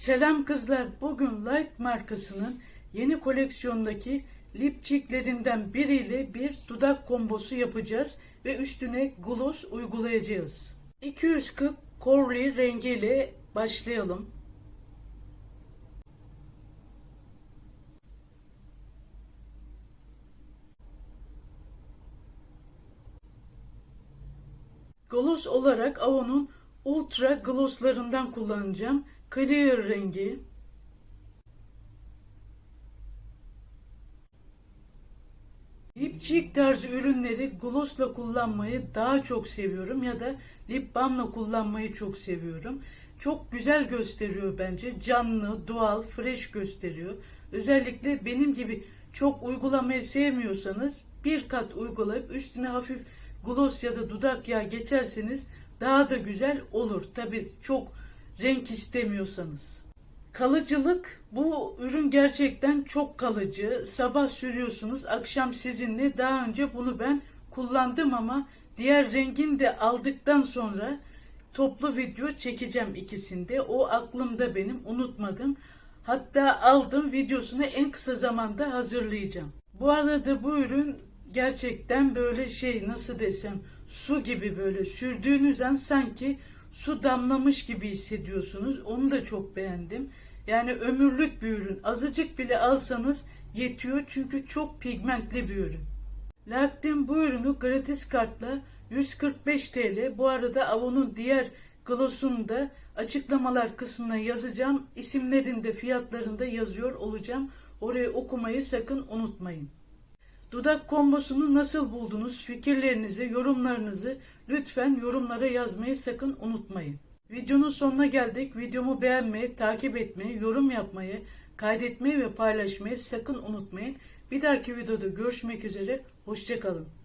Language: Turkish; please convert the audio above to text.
Selam kızlar. Bugün Light markasının yeni koleksiyondaki lipçiklerinden biriyle bir dudak kombosu yapacağız ve üstüne gloss uygulayacağız. 240 Corley rengiyle başlayalım. Gloss olarak Avon'un Ultra Gloss'larından kullanacağım. Clear rengi. Lipstick tarzı ürünleri glossla kullanmayı daha çok seviyorum ya da lip balmla kullanmayı çok seviyorum. Çok güzel gösteriyor bence. Canlı, doğal, fresh gösteriyor. Özellikle benim gibi çok uygulamayı sevmiyorsanız bir kat uygulayıp üstüne hafif gloss ya da dudak yağı geçerseniz daha da güzel olur. Tabi çok renk istemiyorsanız. Kalıcılık bu ürün gerçekten çok kalıcı. Sabah sürüyorsunuz, akşam sizinle. Daha önce bunu ben kullandım ama diğer rengini de aldıktan sonra toplu video çekeceğim ikisinde. O aklımda benim, unutmadım. Hatta aldım videosunu en kısa zamanda hazırlayacağım. Bu arada bu ürün gerçekten böyle şey nasıl desem su gibi böyle sürdüğünüz an sanki su damlamış gibi hissediyorsunuz. Onu da çok beğendim. Yani ömürlük bir ürün. Azıcık bile alsanız yetiyor çünkü çok pigmentli bir ürün. Laktin bu ürünü gratis kartla 145 TL. Bu arada Avon'un diğer glossunu da açıklamalar kısmına yazacağım. İsimlerini de fiyatlarını da yazıyor olacağım. Orayı okumayı sakın unutmayın. Dudak kombosunu nasıl buldunuz? Fikirlerinizi, yorumlarınızı lütfen yorumlara yazmayı sakın unutmayın. Videonun sonuna geldik. Videomu beğenmeyi, takip etmeyi, yorum yapmayı, kaydetmeyi ve paylaşmayı sakın unutmayın. Bir dahaki videoda görüşmek üzere. Hoşçakalın.